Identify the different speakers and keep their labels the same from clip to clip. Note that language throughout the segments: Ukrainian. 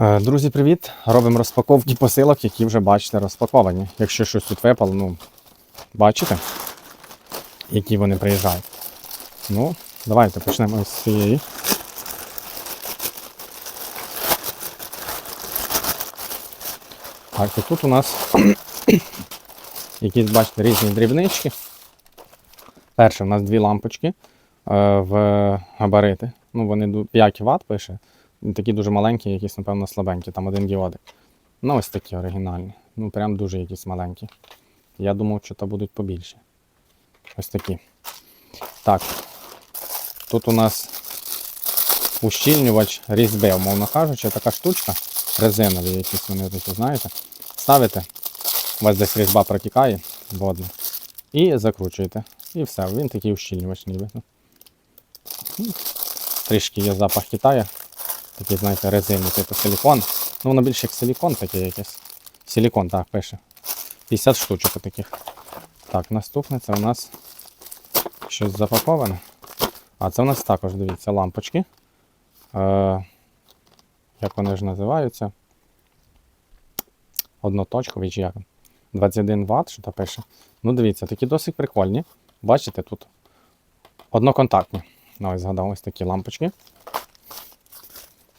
Speaker 1: Е, Друзі, привіт! Робимо розпаковки посилок, які вже бачите розпаковані. Якщо щось тут випало, ну бачите, які вони приїжджають. Ну, давайте почнемо з цієї. Так, і тут у нас якісь, бачите, різні дрібнички. Перше, у нас дві лампочки е, в габарити. Ну, вони 5 Вт пише. Такі дуже маленькі, якісь, напевно, слабенькі, там один діодик. Ну, ось такі оригінальні. Ну, прям дуже якісь маленькі. Я думав, що то будуть побільше. Ось такі. Так. Тут у нас ущільнювач різьби, умовно кажучи, така штучка, резинові якісь вони такі, знаєте. Ставите, у вас десь різьба протікає, водна. І закручуєте. І все, він такий ущільнювач ніби. Трішки є запах Китаю. Такий, знаєте, резинний, типу силікон. Ну, воно більше як силікон такий якийсь. Силікон, так, пише. 50 штучок таких. Так, наступне це у нас щось запаковане. А це у нас також, дивіться, лампочки. Е, як вони ж називаються? Одноточкові чи як? 21 Вт, що то пише. Ну, дивіться, такі досить прикольні. Бачите, тут одноконтактні. Ну, ось згадав ось такі лампочки.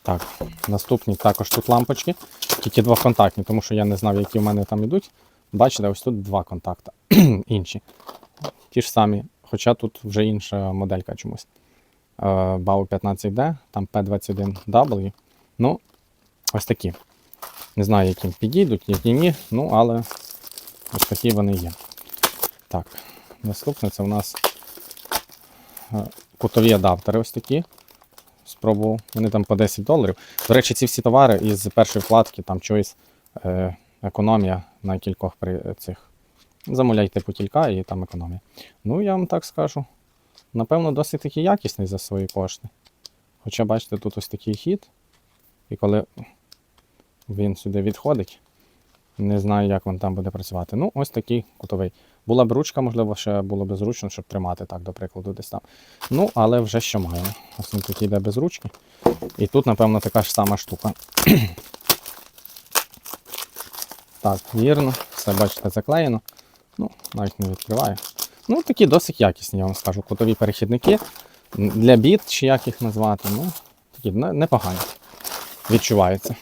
Speaker 1: Так, наступні також тут лампочки, тільки двоконтактні, тому що я не знав, які в мене там йдуть. Бачите, ось тут два контакти. Інші. Ті ж самі, хоча тут вже інша моделька чомусь. Е, BAU 15D, там P21W. Ну, ось такі. Не знаю, яким підійдуть, які ні, ну, але ось такі вони є. Так, наступне це у нас е, кутові адаптери ось такі спробував. Вони там по 10 доларів. До речі, ці всі товари із першої вкладки, там чогось е, економія на кількох при цих. Замовляйте по кілька і там економія. Ну, я вам так скажу. Напевно, досить таки якісний за свої кошти. Хоча, бачите, тут ось такий хід. І коли він сюди відходить, не знаю, як він там буде працювати. Ну, ось такий кутовий. Була б ручка, можливо, ще було б зручно, щоб тримати так, до прикладу, десь там. Ну, але вже що маємо. Ось він такий йде без ручки. І тут, напевно, така ж сама штука. так, вірно, все бачите, заклеєно. Ну, навіть не відкриваю. Ну, такі досить якісні, я вам скажу. Кутові перехідники. Для біт, чи як їх назвати, ну, такі не- непогані. Відчувається.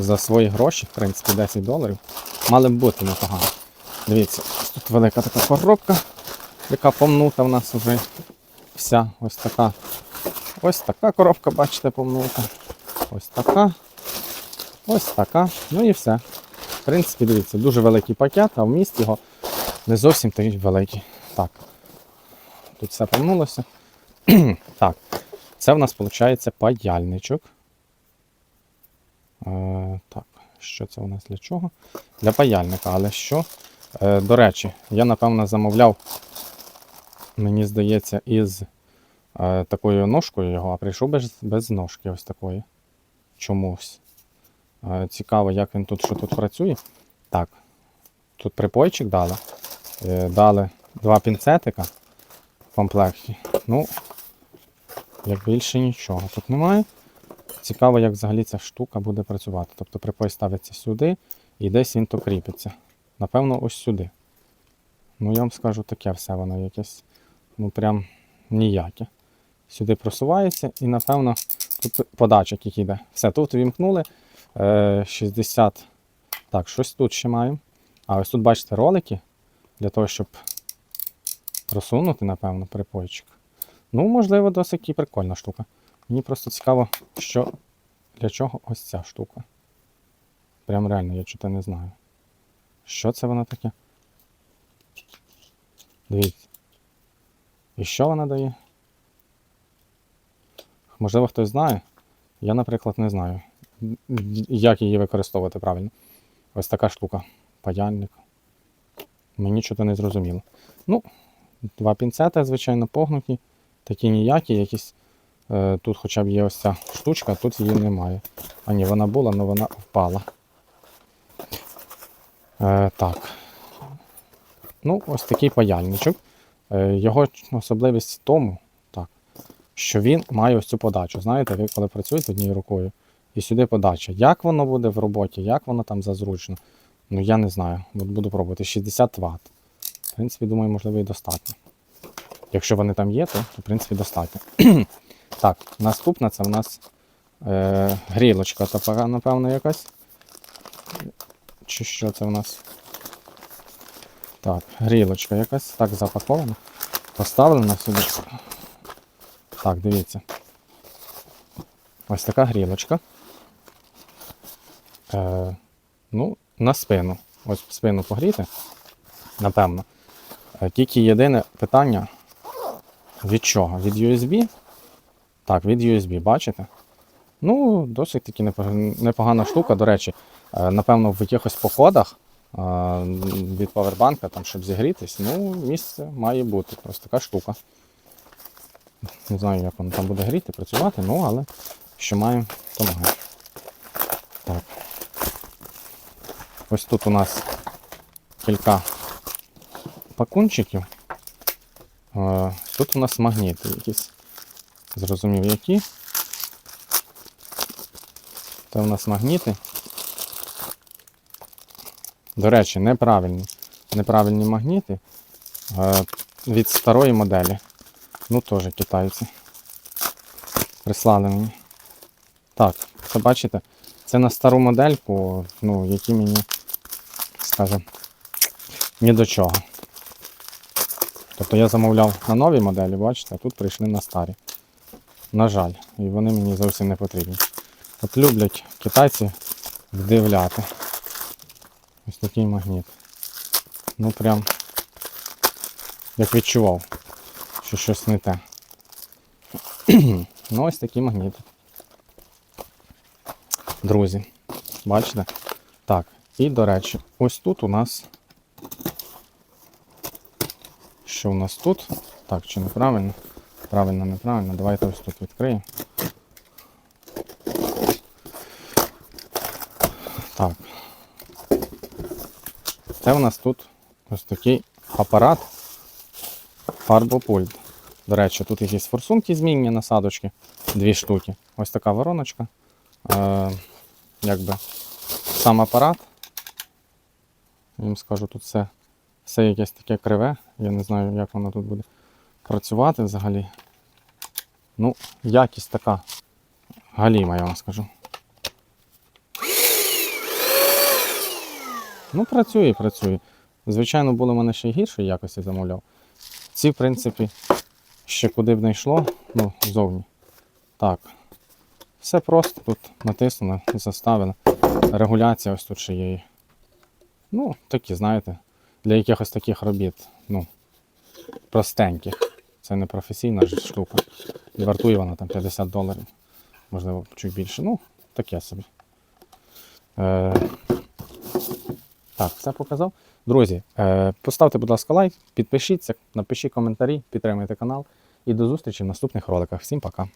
Speaker 1: За свої гроші, в принципі, 10 доларів. Мали б бути непогано. Дивіться, тут велика така коробка, яка помнута в нас вже вся. Ось така. Ось така коробка, бачите, помнута. Ось така. Ось така. Ну і все. В принципі, дивіться, дуже великий пакет, а вміст його не зовсім такий великий. Так. Тут все помнулося. так. Це в нас виходить паяльничок. Е, так, що це у нас для чого? Для паяльника, але що? Е, до речі, я напевно замовляв, мені здається, із е, такою ножкою його, а прийшов без, без ножки ось такої. Чомусь. Цікаво, як він тут, що тут працює. Так, тут припойчик дали. Дали два пінцетика в комплекті. Ну, як більше нічого тут немає. Цікаво, як взагалі ця штука буде працювати. Тобто припой ставиться сюди і десь він то кріпиться. Напевно, ось сюди. Ну, я вам скажу таке все воно якесь. Ну, прям ніяке. Сюди просувається і, напевно, тут подачок який йде. Все, тут вімкнули. Е, 60. Так, щось тут ще маємо. А ось тут, бачите, ролики для того, щоб просунути, напевно, припойчик. Ну, можливо, досить і прикольна штука. Мені просто цікаво, що для чого ось ця штука. Прям реально, я чого не знаю. Що це воно таке? Дивіться. І що вона дає? Можливо, хтось знає. Я, наприклад, не знаю, як її використовувати правильно. Ось така штука. Паяльник. Мені чого не зрозуміло. Ну, два пінцети, звичайно, погнуті. Такі ніякі, якісь. Е, Тут хоча б є ось ця штучка, тут її немає. А ні, вона була, але вона впала. Е, так. Ну, ось такий паяльничок. Е, його особливість в тому, так, що він має ось цю подачу. Знаєте, ви коли працюєте однією рукою, і сюди подача. Як воно буде в роботі, як воно там зазручно, ну я не знаю. Буду пробувати 60 Вт. В принципі, думаю, можливо, і достатньо. Якщо вони там є, то в принципі достатньо. Так, наступна це в нас е, грілочка, така, напевно, якась. Чи що це в нас? Так, грілочка якась. Так, запакована. Поставлена сюди. Так, дивіться. Ось така грілочка. Е, ну, на спину. Ось спину погріти. Напевно. Е, тільки єдине питання. Від чого? Від USB? Так, від USB, бачите? Ну, досить таки непогана штука. До речі, е, напевно, в якихось походах е, від павербанка, там, щоб зігрітись, ну, місце має бути. Ось така штука. Не знаю, як воно там буде гріти, працювати, ну, але що маємо, то маємо. Так. Ось тут у нас кілька пакунчиків. Е, Тут у нас магніти якісь. Зрозумів, які. Це у нас магніти. До речі, неправильні. Неправильні магніти е, від старої моделі. Ну, теж китайці. Прислали мені. Так, це бачите, це на стару модельку, ну, які мені, скажімо, ні до чого. Тобто я замовляв на нові моделі, бачите, а тут прийшли на старі. На жаль, і вони мені зовсім не потрібні. От люблять китайці вдивляти. Ось такий магніт. Ну прям як відчував, що щось не те. ну ось такі магніти. Друзі, бачите? Так, і до речі, ось тут у нас. Що у нас тут? Так, чи неправильно? Правильно, неправильно. Давайте ось тут відкриємо. Так. Це у нас тут ось такий апарат фарбопульт. До речі, тут якісь форсунки змінні насадочки, дві штуки. Ось така вороночка. Е, якби сам апарат. Я їм скажу, тут все, все якесь таке криве. Я не знаю, як воно тут буде працювати взагалі. Ну, якість така галіма, я вам скажу. Ну, працює, працює. Звичайно, було в мене ще й гіршої якості замовляв. Ці, в принципі, ще куди б не йшло, ну, зовні. Так. Все просто тут натиснули, заставили. Регуляція ось тут ще є. Ну, такі, знаєте, для якихось таких робіт, ну, простеньких. Це не професійна ж штука. І вартує вона там 50 доларів. Можливо, чуть більше. Ну, таке собі. Е, так, все показав. Друзі, е, поставте, будь ласка, лайк, підпишіться, напишіть коментарі, підтримуйте канал. І до зустрічі в наступних роликах. Всім пока!